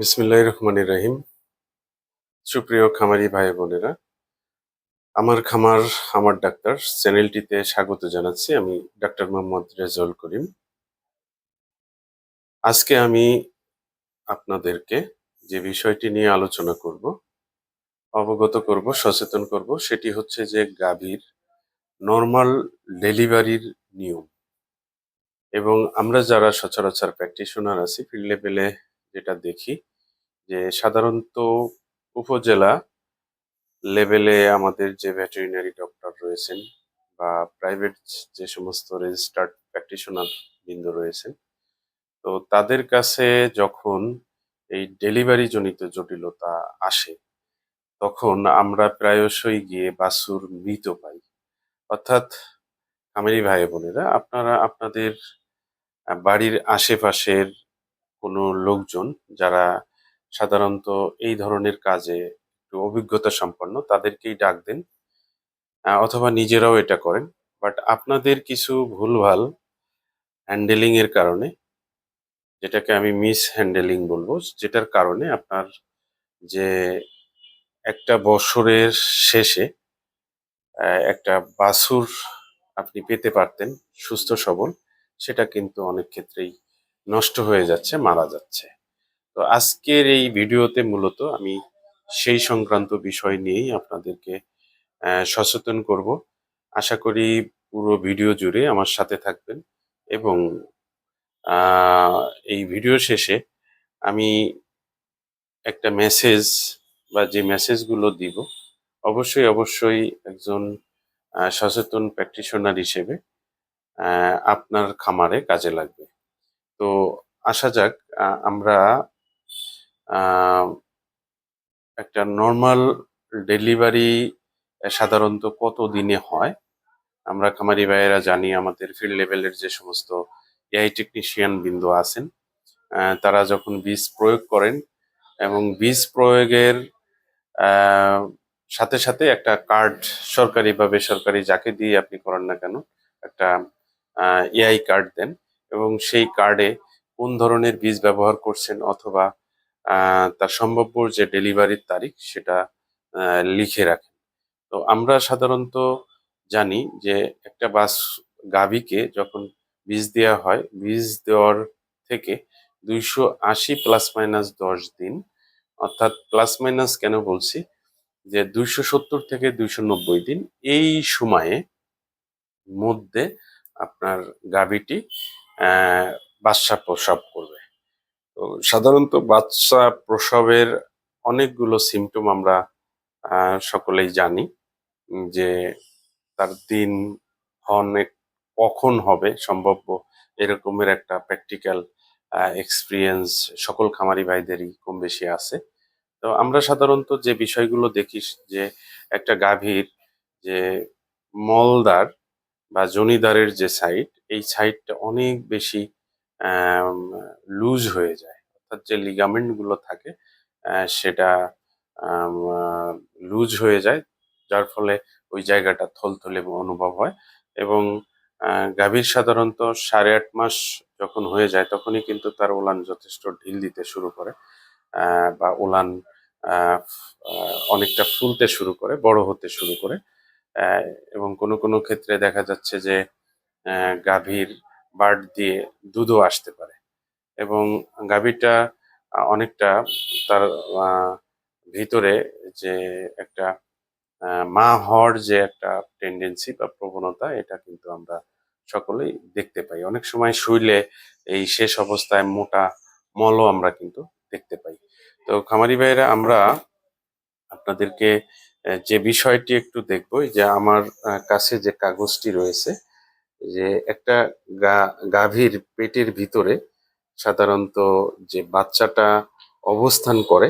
বিসমিল্লাহির রহমানির রাহিম। সুপ্রিয় খামারি ভাই বোনেরা, আমার খামার, আমার ডাক্তার চ্যানেলটিতে স্বাগত জানাচ্ছি আমি ডাক্তার মোহাম্মদ রেজল করিম। আজকে আমি আপনাদেরকে যে বিষয়টি নিয়ে আলোচনা করব, অবগত করব, সচেতন করব, সেটি হচ্ছে যে গাভীর নর্মাল ডেলিভারির নিয়ম। এবং আমরা যারা সচরাচর প্র্যাকটিশনার আছি ফিল্ড লেভেলে যেটা দেখি যে সাধারণত উপজেলা লেভেলে আমাদের যে ভেটেরিনারি ডক্টর রয়েছেন বা প্রাইভেট যে সমস্ত রেজিস্টার্ড প্র্যাকটিশনার বৃন্দ রয়েছেন, তো তাদের কাছে যখন এই ডেলিভারি জনিত জটিলতা আসে, তখন আমরা প্রায়শই গিয়ে বাসুর মৃত পাই। অর্থাৎ আমেরি ভাই বোনেরা, আপনারা, আপনাদের বাড়ির আশেপাশের কোনো লোকজন যারা সাধারণত এই ধরনের কাজে একটু অভিজ্ঞতা সম্পন্ন, তাদেরকেই ডাক দেন অথবা নিজেরাও এটা করেন। বাট আপনাদের কিছু ভুলভাল হ্যান্ডেলিং এর কারণে, যেটাকে আমি মিস হ্যান্ডেলিং বলব, যেটার কারণে আপনার যে একটা বছরের শেষে একটা বাছুর আপনি পেতে পারতেন, সুস্থ সবল, সেটা কিন্তু অনেক ক্ষেত্রেই নষ্ট হয়ে যাচ্ছে, মারা যাচ্ছে। তো আজকের এই ভিডিওতে মূলত আমি সেই সংক্রান্ত বিষয় নিয়েই আপনাদেরকে সচেতন করব। আশা করি পুরো ভিডিও জুড়ে আমার সাথে থাকবেন এবং এই ভিডিও শেষে আমি একটা মেসেজ বা যে মেসেজগুলো দিব, অবশ্যই অবশ্যই একজন সচেতন প্র্যাকটিশনার হিসেবে আপনার খামারে কাজে লাগবে। তো আসা যাক আমরা একটা নর্মাল ডেলিভারি সাধারণত কত দিনে হয়? আমরা খামারি ভাইয়েরা জানি আমাদের ফিল্ড লেভেলের যে সমস্ত এআই টেকনিশিয়ান বিন্দু আছেন তারা যখন বীজ প্রয়োগ করেন এবং বীজ প্রয়োগের সাথে সাথে একটা কার্ড সরকারি বা বেসরকারি যাকে দিয়ে আপনি করেন না কেন, একটা এআই কার্ড দেন এবং সেই কার্ডে কোন ধরনের বীজ ব্যবহার করছেন অথবা তার সম্ভাব্য যে ডেলিভারির তারিখ সেটা লিখে রাখেন। তো আমরা সাধারণত জানি যে একটা বাস গাভীকে যখন বীজ দেওয়া হয়, বীজ দেওয়ার থেকে দুইশো আশি প্লাস মাইনাস দশ দিন, অর্থাৎ প্লাস মাইনাস কেন বলছি? যে দুইশো সত্তর থেকে দুইশো নব্বই দিন এই সময়ে মধ্যে আপনার গাভীটি বাচ্চা প্রসব করবে। তো সাধারণত বাচ্চা প্রসবের অনেকগুলো সিমটম আমরা সকলেই জানি যে তার দিন অনেক কখন হবে সম্ভাব্য এরকমের একটা প্র্যাকটিক্যাল এক্সপিরিয়েন্স সকল খামারি ভাইদেরই কম বেশি আছে। তো আমরা সাধারণত যে বিষয়গুলো দেখি যে একটা গাভীর যে মলদার বা জনিদারের যে সাইট এই সাইডটা অনেক বেশি লুজ হয়ে যায়। অর্থাৎ যে লিগামেন্টগুলো থাকে সেটা লুজ হয়ে যায়, যার ফলে ওই জায়গাটা থলথলে অনুভব হয় এবং গাভীর সাধারণত সাড়ে আট মাস যখন হয়ে যায়, তখনই কিন্তু তার ওলান যথেষ্ট ঢিল দিতে শুরু করে বা ওলান অনেকটা ফুলতে শুরু করে, বড় হতে শুরু করে এবং কোনো কোনো ক্ষেত্রে দেখা যাচ্ছে যে গাভীর বার্ড দিয়ে দুধও আসতে পারে। এবং গাভীরটা আহ, অনেকটা তার ভিতরে যে একটা মা হওয়ার যে একটা টেন্ডেন্সি বা প্রবণতা এটা কিন্তু আমরা সকলেই দেখতে পাই। অনেক সময় শুইলে এই শেষ অবস্থায় মোটা মলও আমরা কিন্তু দেখতে পাই। তো খামারি ভাইরা আমরা আপনাদেরকে যে বিষয়টি একটু দেখব যে আমার কাছে যে কাগজটি রয়েছে যে একটা গাভীর পেটের ভিতরে সাধারণত যে বাচ্চাটা অবস্থান করে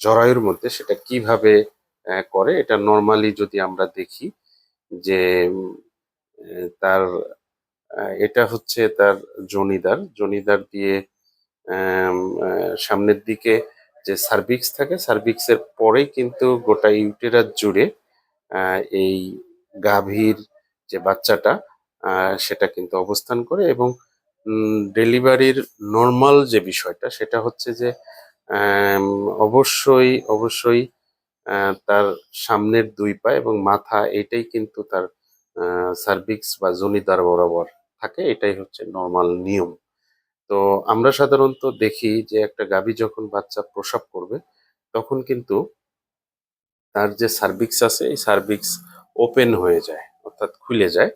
জরায়ুর মধ্যে সেটা কীভাবে করে, এটা নর্মালি যদি আমরা দেখি যে তার এটা হচ্ছে তার জনিদার। জনিদার দিয়ে সামনের দিকে যে সার্ভিক্স থাকে সার্ভিক্সের পরেই কিন্তু গোটা ইউটেরাস জুড়ে এই গাভীর যে বাচ্চাটা সেটা কিন্তু অবস্থান করে এবং ডেলিভারির নর্মাল যে বিষয়টা সেটা হচ্ছে যে অবশ্যই অবশ্যই তার সামনের দুই পা এবং মাথা এটাই কিন্তু তার সার্ভিক্স বা জনিদার বরাবর থাকে, এটাই হচ্ছে নর্মাল নিয়ম। তো আমরা সাধারণত দেখি যে একটা গাভী যখন বাচ্চা প্রসব করবে, তখন কিন্তু তার যে সার্ভিক্স আছে, এই সার্ভিক্স ওপেন হয়ে যায়। অর্থাৎ খুলে যায়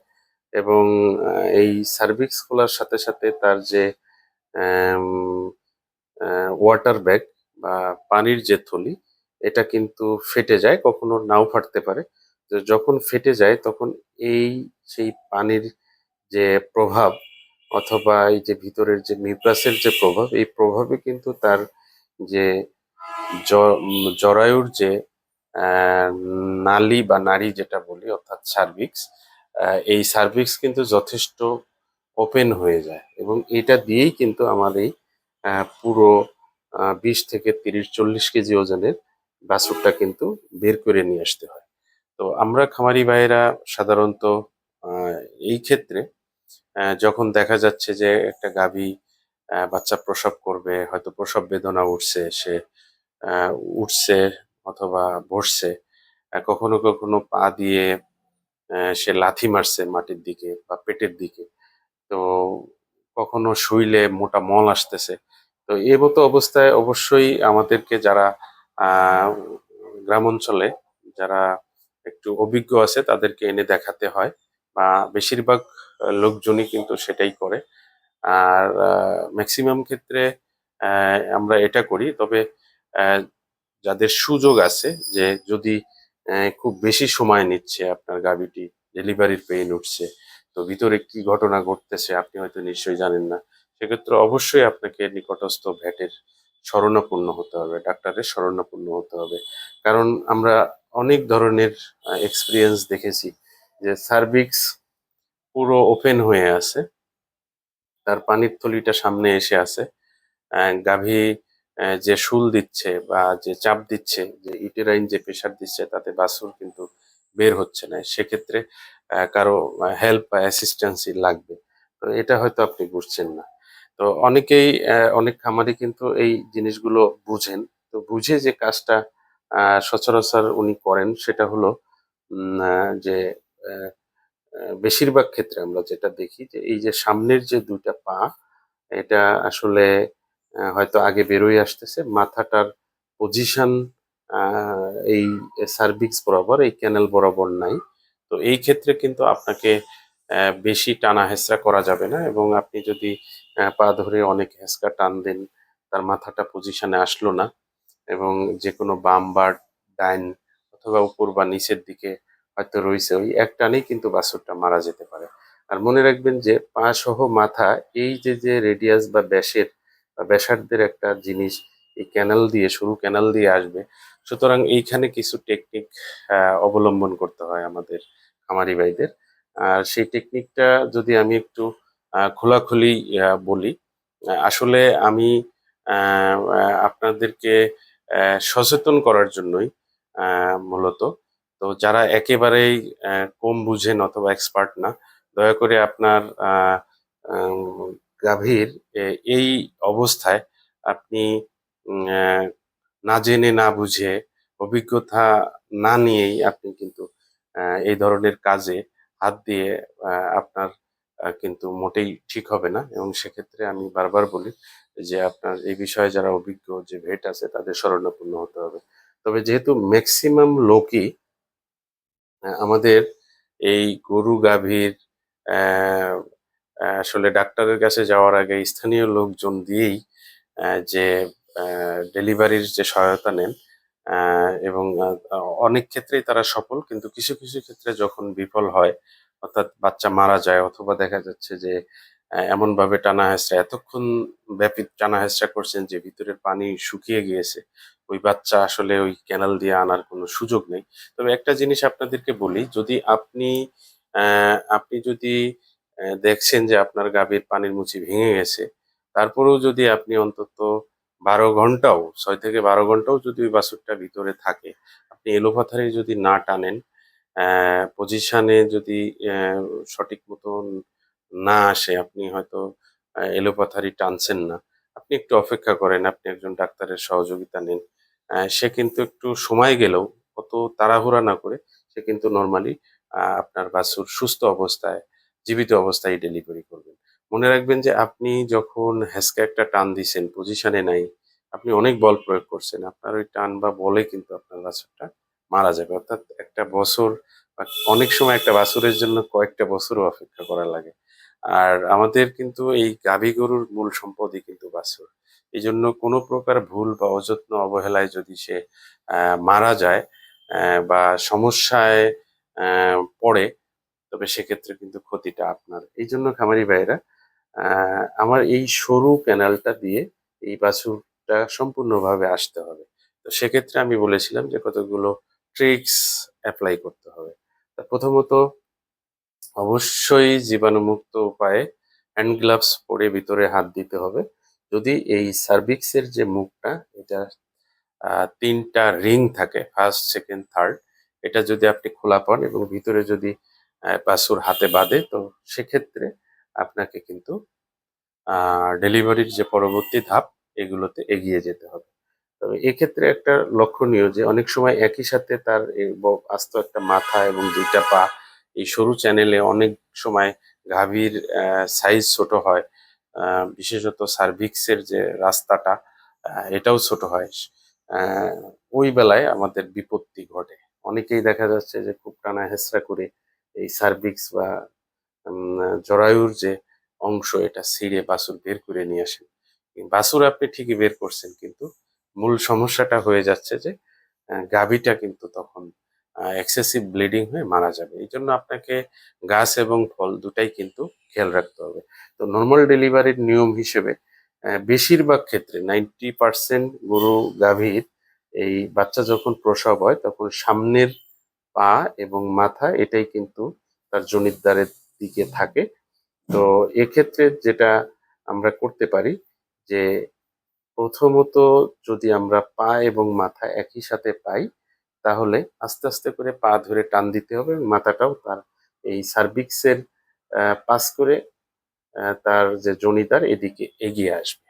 এবং এই সার্ভিক্স খোলার সাথে সাথে তার যে ওয়াটার ব্যাগ বা পানির যে থলি, এটা কিন্তু ফেটে যায়, কখনো নাও ফাটতে পারে। যখন ফেটে যায়, তখন এই সেই পানির যে প্রভাব অথবা এই যে ভিতরের যে মিউকাসের যে প্রভাব, এই প্রভাবে কিন্তু তার যে জরায়ুর যে নালী বা নারী যেটা বলি, অর্থাৎ সার্ভিক্স এই সার্ভিক্স কিন্তু যথেষ্ট ওপেন হয়ে যায় এবং এটা দিয়েই কিন্তু আমার এই পুরো বিশ থেকে তিরিশ, চল্লিশ কেজি ওজনের বাছুরটা কিন্তু বের করে নিয়ে আসতে হয়। তো আমরা খামারি ভাইয়েরা সাধারণত এই ক্ষেত্রে যখন দেখা যাচ্ছে যে একটা গাভী বাচ্চা প্রসব করবে, হয়তো প্রসব বেদনা উঠছে, সে উঠছে অথবা বসছে কখনো কখনো পা দিয়ে সে লাথি মারছে মাটির দিকে বা পেটের দিকে। তো কখনো শুইলে মোটা মল আসতেছে। তো এই মতো অবস্থায় অবশ্যই আমাদেরকে যারা গ্রাম অঞ্চলে যারা একটু অভিজ্ঞ আছে তাদেরকে এনে দেখাতে হয় বা বেশিরভাগ লোকজনই কিন্তু সেটাই করে। আর ম্যাক্সিমাম ক্ষেত্রে আমরা এটা করি। তবে যাদের সুযোগ আছে যে যদি খুব বেশি সময় নিচ্ছে আপনার গাভীটি ডেলিভারির পেইন উঠছে, তো ভিতরে কি ঘটনা ঘটতেছে আপনি হয়তো নিশ্চয়ই জানেন না। সেক্ষেত্রে অবশ্যই আপনাকে নিকটস্থ ভ্যাটের শরণাপন্ন হতে হবে, ডাক্তারের শরণাপন্ন হতে হবে। কারণ আমরা অনেক ধরনের এক্সপিরিয়েন্স দেখেছি যে সার্ভিক্স পুরো ওপেন হয়ে আছে, তার পানির থলিটা সামনে এসে আছে গাভী যে শুল দিচ্ছে বা যে চাপ দিচ্ছে, যে ইউটেরাইন যে প্রেশার দিচ্ছে, তাতে বাছুর কিন্তু বের হচ্ছে না। সেক্ষেত্রে কারও হেল্প বা অ্যাসিস্ট্যান্সই লাগবে। তো এটা হয়তো আপনি বুঝছেন না। তো অনেকেই অনেক খামারি কিন্তু এই জিনিসগুলো বুঝেন। তো বুঝে যে কাজটা সচরাচর উনি করেন, সেটা হলো যে বেশিরভাগ ক্ষেত্রে আমরা যেটা দেখি যে, এই যে সামনের যে দুইটা পা, এটা আসলে হয়তো আগে বেরোয় আসতেছে। মাথাটার পজিশন এই সার্ভিক্স বরাবর, এই ক্যানেল বরাবর নাই। তো এই ক্ষেত্রে কিন্তু আপনাকে বেশি টানা হেঁচড়া করা যাবে না এবং আপনি যদি পা ধরে অনেক হেঁচকা টান দেন, তার মাথাটা পজিশনে আসলো না এবং যে কোনো বাম বা ডাইন অথবা উপর বা নিচের দিকে হয়তো রয়েছে, ওই এক টানেই কিন্তু বাছুরটা মারা যেতে পারে। আর মনে রাখবেন যে, পা সহ মাথা, এই যে যে রেডিয়াস বা ব্যাসের ব্যাসার্ধের একটা জিনিস এই ক্যানাল দিয়ে, শুরু ক্যানাল দিয়ে আসবে। সুতরাং এইখানে কিছু টেকনিক অবলম্বন করতে হয় আমাদের খামারি ভাইদের। আর সেই টেকনিকটা যদি আমি একটু খোলাখুলি বলি, আসলে আমি আপনাদেরকে সচেতন করার জন্যই মূলত। তো যারা একেবারেই কম বুঝেন অথবা এক্সপার্ট না, দয়া করে আপনার গাভীর এই অবস্থায় আপনি না জেনে, না বুঝে, অভিজ্ঞতা না নিয়েই আপনি কিন্তু এই ধরনের কাজে হাত দিয়ে আপনার কিন্তু মোটেই ঠিক হবে না। এবং সেক্ষেত্রে আমি বারবার বলি যে আপনার এই বিষয়ে যারা অভিজ্ঞ যে ভেট আছে তাদের শরণাপন্ন হতে হবে। তবে যেহেতু ম্যাক্সিমাম লোকই আমাদের এই গরু, গাভীর আসলে ডাক্তারের কাছে যাওয়ার আগে স্থানীয় লোকজন দিয়েই যে ডেলিভারির যে সহায়তা নেন এবং অনেক ক্ষেত্রেই তারা সফল, কিন্তু কিছু কিছু ক্ষেত্রে যখন বিফল হয়, অর্থাৎ বাচ্চা মারা যায়, অথবা দেখা যাচ্ছে যে এমন ভাবে টানা হেঁচড়া, এতক্ষণ ব্যাপী টানা হেঁচড়া করছেন যে ভিতরের পানি শুকিয়ে গিয়েছে, ওই বাচ্চা আসলে ওই ক্যানাল দিয়ে আনার কোনো সুযোগ নেই। তবে একটা জিনিস আপনাদেরকে বলি, যদি আপনি আপনি যদি দেখছেন যে আপনার গাভীর পানির মুচি ভেঙে গেছে। তারপরেও যদি আপনি অন্তত বারো ঘন্টাও, ছয় থেকে বারো ঘন্টাও যদি ওই বাছুরটা ভিতরে থাকে, আপনি এলোপাথারি যদি না টানেন পজিশনে যদি সঠিক মতো না আসে, আপনি হয়তো এলোপাথারি টানছেন না। আপনি একটু অপেক্ষা করেন, আপনি একজন ডাক্তারের সহযোগিতা নিন। সে কিন্তু একটু সময় গেলেও অত তাড়াহুড়া না করে, সে কিন্তু নর্মালি আপনার বাছুর সুস্থ অবস্থায় জীবিত অবস্থায় ডেলিভারি করবেন। মনে রাখবেন যে আপনি যখন হ্যাসকে একটা টান দিছেন পজিশনে নাই, আপনি অনেক বল প্রয়োগ করছেন, আপনার ওই টান বা বলে কিন্তু আপনার বাছুরটা মারা যাবে। অর্থাৎ একটা বছর অনেক সময় একটা বাছুরের জন্য কয়েকটা বছরও অপেক্ষা করা লাগে। আর আমাদের কিন্তু এই গাভী গরুর মূল সম্পদই কিন্তু বাছুর। এই জন্য কোনো প্রকার ভুল বা অযত্ন অবহেলায় যদি সে মারা যায় বা সমস্যায় পড়ে তবে সেক্ষেত্রে কিন্তু ক্ষতিটা আপনার। এই জন্য খামারি ভাইয়েরা আহ, আমার এই সরু ক্যানালটা দিয়ে এই বাছুরটা সম্পূর্ণভাবে আসতে হবে। তো সেক্ষেত্রে আমি বলেছিলাম যে কতগুলো ট্রিক্স অ্যাপ্লাই করতে হবে। তা প্রথমত অবশ্যই জীবাণুমুক্ত উপায়ে হ্যান্ড গ্লাভস পরে ভিতরে হাত দিতে হবে। যদি এই সার্ভিক্সের যে মুখটা এটা তিনটা রিং থাকে ফার্স্ট সেকেন্ড থার্ড এটা যদি আপনি খোলা পান এবং ভিতরে যদি বাছুর হাতে বাঁধে তো সেক্ষেত্রে আপনাকে কিন্তু ডেলিভারির যে পরবর্তী ধাপ, এগুলোতে এগিয়ে যেতে হবে। তবে এক্ষেত্রে একটা লক্ষণীয় যে, অনেক সময় একই সাথে তার আস্ত একটা মাথা এবং দুইটা পা, এই সরু চ্যানেলে অনেক সময় গাভীর সাইজ ছোট হয় বিশেষত সার্ভিক্সের যে রাস্তাটা এটাও ছোট হয়। ওই বেলায় আমাদের বিপত্তি ঘটে। অনেকেই দেখা যাচ্ছে যে, খুব টানা হেঁচড়া করে এই সার্ভিক্স বা জরায়ুর যে অংশ, এটা ছিঁড়ে বাছুর বের করে নিয়ে আসেন। বাছুর আপনি ঠিকই বের করছেন, কিন্তু মূল সমস্যাটা হয়ে যাচ্ছে যে গাভীটা কিন্তু তখন এক্সেসিভ ব্লিডিং হয়ে মারা যাবে। এই জন্য আপনাকে গাছ এবং ফল দুটাই কিন্তু খেয়াল রাখতে হবে। তো নর্মাল ডেলিভারির নিয়ম হিসেবে বেশিরভাগ ক্ষেত্রে নাইনটি পার্সেন্ট গরু গাভীর এই বাচ্চা যখন প্রসব হয়, তখন সামনের পা এবং মাথা এটাই কিন্তু তার জনিতদ্বারের দিকে থাকে। তো এক্ষেত্রে যেটা আমরা করতে পারি যে প্রথমত যদি আমরা পা এবং মাথা একই সাথে পাই, তাহলে আস্তে আস্তে করে পা ধরে টান দিতে হবে মাথাটাও তার এই সার্ভিক্সের পাস করে তার যে জনিদার এদিকে এগিয়ে আসবে।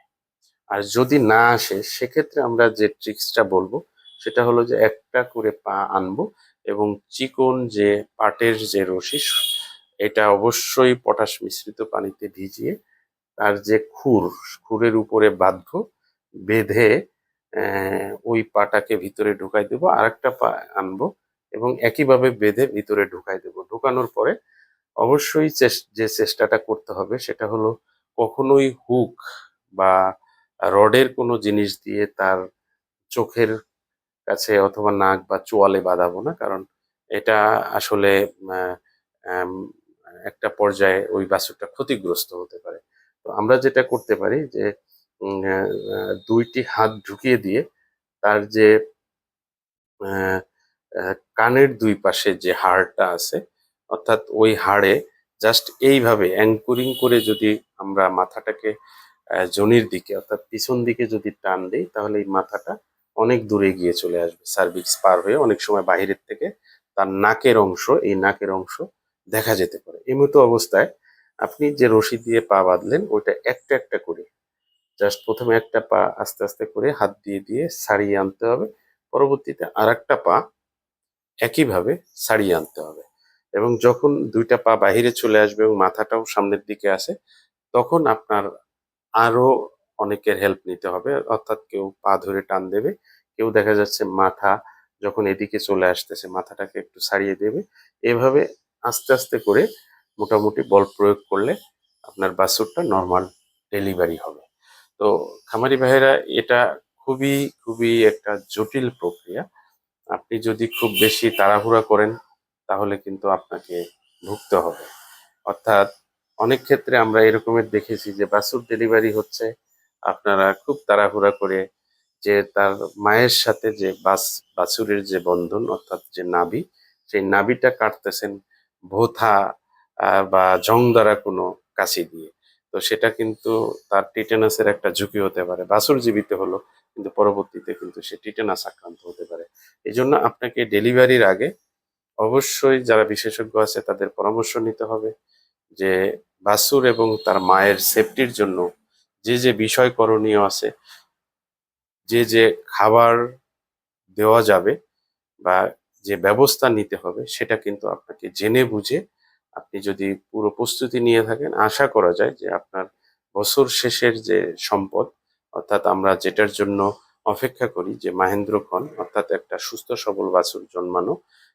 আর যদি না আসে, সেক্ষেত্রে আমরা যে ট্রিক্সটা বলব, সেটা হলো যে একটা করে পা আনব এবং চিকন যে পাটের যে রশি এটা অবশ্যই পটাশ মিশ্রিত পানিতে ভিজিয়ে তার যে খুর, খুরের উপরে বাঁধবো, বেঁধে ওই পাটাকে ভিতরে ঢুকাই দেবো আর একটা পা আনব এবং একইভাবে বেঁধে ভিতরে ঢুকাই দেবো। ঢুকানোর পরে অবশ্যই যে চেষ্টাটা করতে হবে সেটা হলো কখনোই হুক বা রডের কোনো জিনিস দিয়ে তার চোখের কাছে অথবা নাক বা চোয়ালে বাঁধাবো না। কারণ এটা আসলে একটা পর্যায়ে ওই বাছুরটা ক্ষতিগ্রস্ত হতে পারে। তো আমরা যেটা করতে পারি যে দুইটি হাত ঢুকিয়ে দিয়ে তার যে কানের দুই পাশে যে হাড়টা আছে, অর্থাৎ ওই হাড়ে জাস্ট এইভাবে অ্যাঙ্করিং করে যদি আমরা মাথাটাকে জনির দিকে অর্থাৎ পিছন দিকে যদি টান দিই, তাহলে এই মাথাটা অনেক দূরে গিয়ে চলে আসবে সার্ভিক্স পার হয়ে অনেক সময় বাহিরের থেকে তার নাকের অংশ, এই নাকের অংশ দেখা যেতে পারে। এই মতো অবস্থায় আপনি যে রশি দিয়ে পা বাঁধলেন, ওইটা একটা একটা করে জাস্ট প্রথমে একটা পা আস্তে আস্তে করে হাত দিয়ে দিয়ে ছাড়িয়ে আনতে হবে। পরবর্তীতে আর একটা পা একইভাবে ছাড়িয়ে আনতে হবে এবং যখন দুইটা পা বাহিরে চলে আসবে এবং মাথাটাও সামনের দিকে আসে, তখন আপনার আরও অনেকের হেল্প নিতে হবে। অর্থাৎ কেউ পা ধরে টান দেবে, কেউ দেখা যাচ্ছে মাথা যখন এদিকে চলে আসতেছে, মাথাটাকে একটু সারিয়ে দেবে। এভাবে আস্তে আস্তে করে মোটামুটি বল প্রয়োগ করলে আপনার বাছুরটা নর্মাল ডেলিভারি হবে। তো খামারি ভাইরা এটা খুবই খুবই একটা জটিল প্রক্রিয়া। আপনি যদি খুব বেশি তাড়াহুড়া করেন, তাহলে কিন্তু আপনাকে ভুগতে হবে। অর্থাৎ অনেক ক্ষেত্রে আমরা এরকমের দেখেছি যে বাছুর ডেলিভারি হচ্ছে আপনারা খুব তাড়াহুড়া করে যে তার মায়ের সাথে যে বাস বাছুরের যে বন্ধন, অর্থাৎ যে নাভি, সেই নাভিটা কাটতেছেন ভোথা বা জং দ্বারা কোনো কাশি দিয়ে। তো সেটা কিন্তু তার টিটেনাসের একটা ঝুঁকি হতে পারে। বাছুর জীবিত হলো, কিন্তু পরবর্তীতে কিন্তু সে টিটেনাস আক্রান্ত হতে পারে। এই জন্য আপনাকে ডেলিভারির আগে অবশ্যই যারা বিশেষজ্ঞ আছে, তাদের পরামর্শ নিতে হবে যে বাসুর এবং তার মায়ের সেফটির জন্য যে যে বিষয় করণীয় আছে, যে যে খাবার দেওয়া যাবে বা যে ব্যবস্থা নিতে হবে, সেটা কিন্তু আপনাকে জেনে বুঝে আপনি যদি পুরো প্রস্তুতি নিয়ে থাকেন, আশা করা যায় যে আপনার বছর শেষের যে সম্পদ, অর্থাৎ আমরা যেটার জন্য অপেক্ষা করি যে মাহেন্দ্রক্ষণ, অর্থাৎ একটা সুস্থ সবল বাছুর জন্মানো,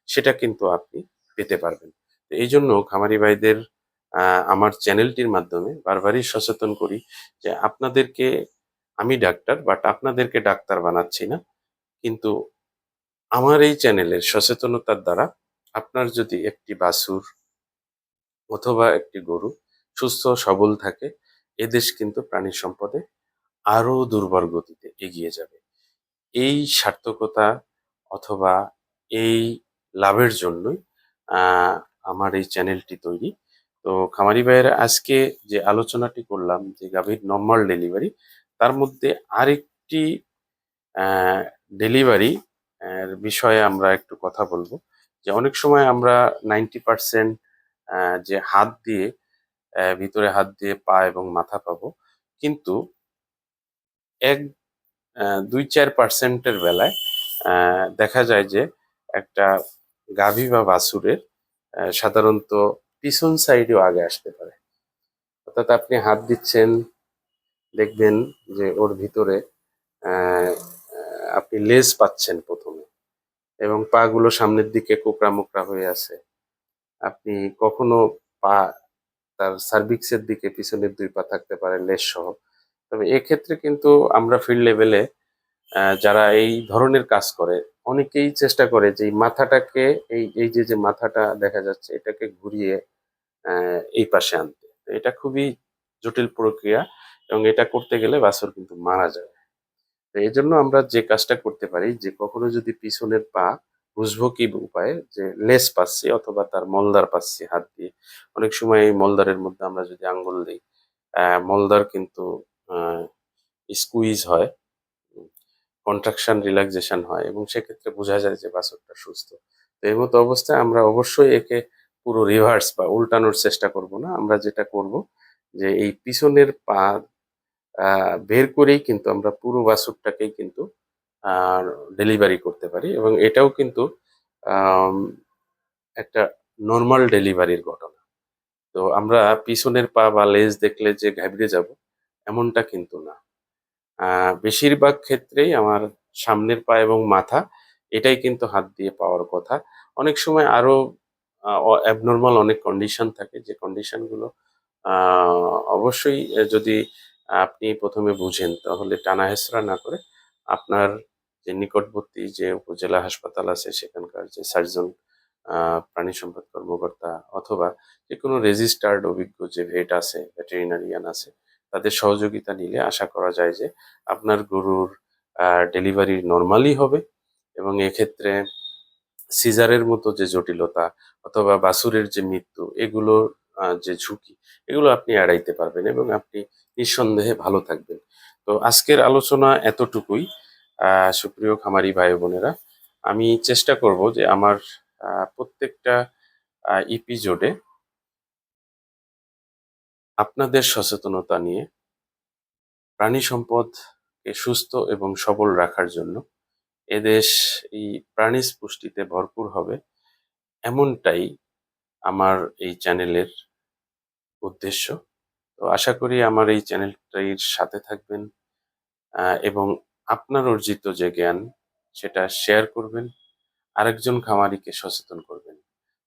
সেটা কিন্তু আপনি পেতে পারবেন। এই জন্য খামারি ভাইদের আমার চ্যানেলটির মাধ্যমে বারবারই সচেতন করি যে আপনাদেরকে, আমি ডাক্তার বাট আপনাদেরকে ডাক্তার বানাচ্ছি না। কিন্তু আমার এই চ্যানেলের সচেতনতার দ্বারা আপনার যদি একটি বাছুর অথবা একটি গরু সুস্থ, সবল থাকে এদেশ কিন্তু প্রাণী সম্পদে আরও দুর্বল গতিতে এগিয়ে যাবে। এই সার্থকতা অথবা এই লাভের জন্যই আমার এই চ্যানেলটি তৈরি। তো খামারি ভাইয়েরা, আজকে যে আলোচনাটি করলাম, যে গাভীর নর্মাল ডেলিভারি তার মধ্যে আরেকটি ডেলিভারি বিষয়ে আমরা একটু কথা বলব। যে অনেক সময় আমরা নাইনটি পার্সেন্ট যে হাত দিয়ে ভিতরে হাত দিয়ে পা এবং মাথা পাবো, কিন্তু এক দুই চার পার্সেন্টের বেলায় দেখা যায় যে একটা গাভী বা বাছুরের সাধারণত পিছন সাইডেও আগে আসতে পারে। অর্থাৎ আপনি হাত দিচ্ছেন, দেখবেন যে ওর ভিতরে আপনি লেজ পাচ্ছেন প্রথমে এবং পা গুলো সামনের দিকে কোকড়া মোকড়া হয়ে আছে। আপনি কখনো পা তার সার্ভিক্সের দিকে পিছনের দুই পা থাকতে পারে, লেজ সহ। তবে এক্ষেত্রে কিন্তু আমরা ফিল্ড লেভেলে যারা এই ধরনের কাজ করে অনেকেই চেষ্টা করে যে মাথাটাকে, এই এই যে যে মাথাটা দেখা যাচ্ছে এটাকে ঘুরিয়ে এই পাশে আনতে। এটা খুবই জটিল প্রক্রিয়া এবং এটা করতে গেলে বাছুর কিন্তু মারা যায় তো এই জন্য আমরা যে কাজটা করতে পারি যে কখনো যদি পিছনের পা বুঝব কি উপায়ে যে লেস পাচ্ছি অথবা তার মলদার পাচ্ছি হাত দিয়ে, অনেক সময় এই মলদারের মধ্যে আমরা যদি আঙ্গুল দিই মলদার কিন্তু স্কুইজ হয়। কন্ট্রাকশন রিল্যাক্সেশন হয় এবং সেক্ষেত্রে বোঝা যায় যে বাছুরটা সুস্থ। তো এই মতো অবস্থায় আমরা অবশ্যই একে পুরো রিভার্স বা উল্টানোর চেষ্টা করব না। আমরা যেটা করব যে এই পিছনের পা বের করেই কিন্তু আমরা পুরো বাছুরটাকেই কিন্তু ডেলিভারি করতে পারি এবং এটাও কিন্তু একটা নর্মাল ডেলিভারির ঘটনা। তো আমরা পিছনের পা বা লেজ দেখলে যে ঘাবড়ে যাব, এমনটা কিন্তু না। বেশিরভাগ ক্ষেত্রেই আমার সামনের পা এবং মাথা এটাই কিন্তু হাত দিয়ে পাওয়ার কথা। অনেক সময় আরও অ্যাবনর্মাল অনেক কন্ডিশন থাকে। যে কন্ডিশনগুলো অবশ্যই যদি আপনি প্রথমে বুঝেন, তাহলে টানা হেসরা না করে আপনার যে নিকটবর্তী যে উপজেলা হাসপাতাল আছে, সেখানকার যে সার্জন প্রাণী সম্পদ কর্মকর্তা অথবা যে কোনো রেজিস্টার্ড অভিজ্ঞ যে ভেট আছে ভেটেরিনারিয়ান আছে তাদের সহযোগিতা নিলে আশা করা যায় যে আপনার গরুর ডেলিভারি নর্মালি হবে এবং এক্ষেত্রে সিজারের মতো যে জটিলতা অথবা বাছুরের যে মৃত্যু এগুলোর যে ঝুঁকি, এগুলো আপনি এড়াইতে পারবেন এবং আপনি নিঃসন্দেহে ভালো থাকবেন। তো আজকের আলোচনা এতটুকুই। সুপ্রিয় খামারি ভাই বোনেরা, আমি চেষ্টা করব যে আমার প্রত্যেকটা ইপিজোডে আপনাদের সচেতনতা নিয়ে প্রাণী সম্পদকে সুস্থ এবং সবল রাখার জন্য এদেশ এই প্রাণী পুষ্টিতে ভরপুর হবে এমনটাই আমার এই চ্যানেলের উদ্দেশ্য। তো আশা করি আমার এই চ্যানেলটির সাথে থাকবেন এবং আপনার অর্জিত যে জ্ঞান সেটা শেয়ার করবেন, আরেকজন খামারিকে সচেতন করবেন।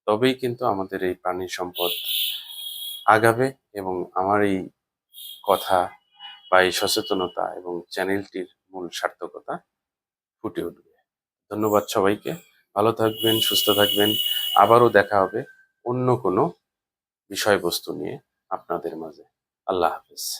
তবেই কিন্তু আমাদের এই প্রাণী সম্পদ আগাবে। এবং আমার এই কথা বা এই সচেতনতা এবং চ্যানেলটির মূল সার্থকতা ফুটে উঠবে। ধন্যবাদ সবাইকে। ভালো থাকবেন, সুস্থ থাকবেন। আবারও দেখা হবে অন্য কোনো বিষয়বস্তু নিয়ে আপনাদের মাঝে। আল্লাহ হাফেজ।